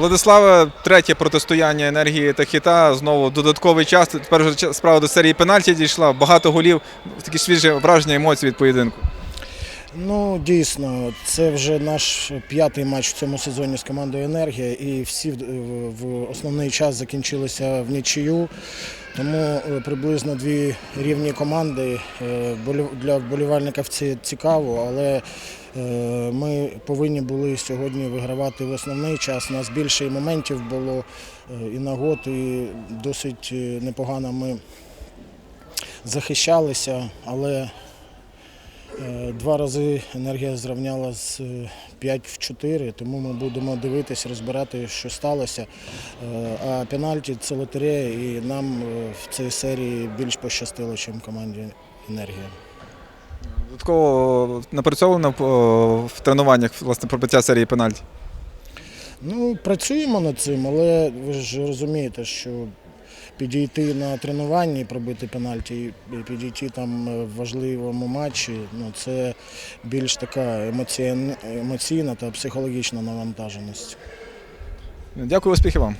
Владиславе, третє протистояння енергії та хіта. Знову додатковий час. Тепер вже справа до серії пенальті дійшла. Багато голів. Такі свіжі враження, емоції від поєдинку. Ну, дійсно, це вже наш п'ятий матч в цьому сезоні з командою Енергія, і всі в, основний час закінчилися в нічию. Тому е, приблизно дві рівні команди. Е, Для вболівальників це цікаво, але е, ми повинні були сьогодні вигравати в основний час. У нас більше моментів було і нагод, і досить непогано ми захищалися, але Два рази енергія зрівняла з 5 в 4, тому ми будемо дивитися, розбирати, що сталося. Е, А пенальті це лотерея, і нам е, в цій серії більш пощастило, ніж команді енергія. Додатково напрацьовано в тренуваннях власне пробиття серії пенальті. Ну, працюємо над цим, але ви ж розумієте, що підійти на тренуванні, пробити пенальті і підійти там е, в важливому матчі, ну це більш така емоційна, та психологічна навантаженість. Дякую, успіхів вам.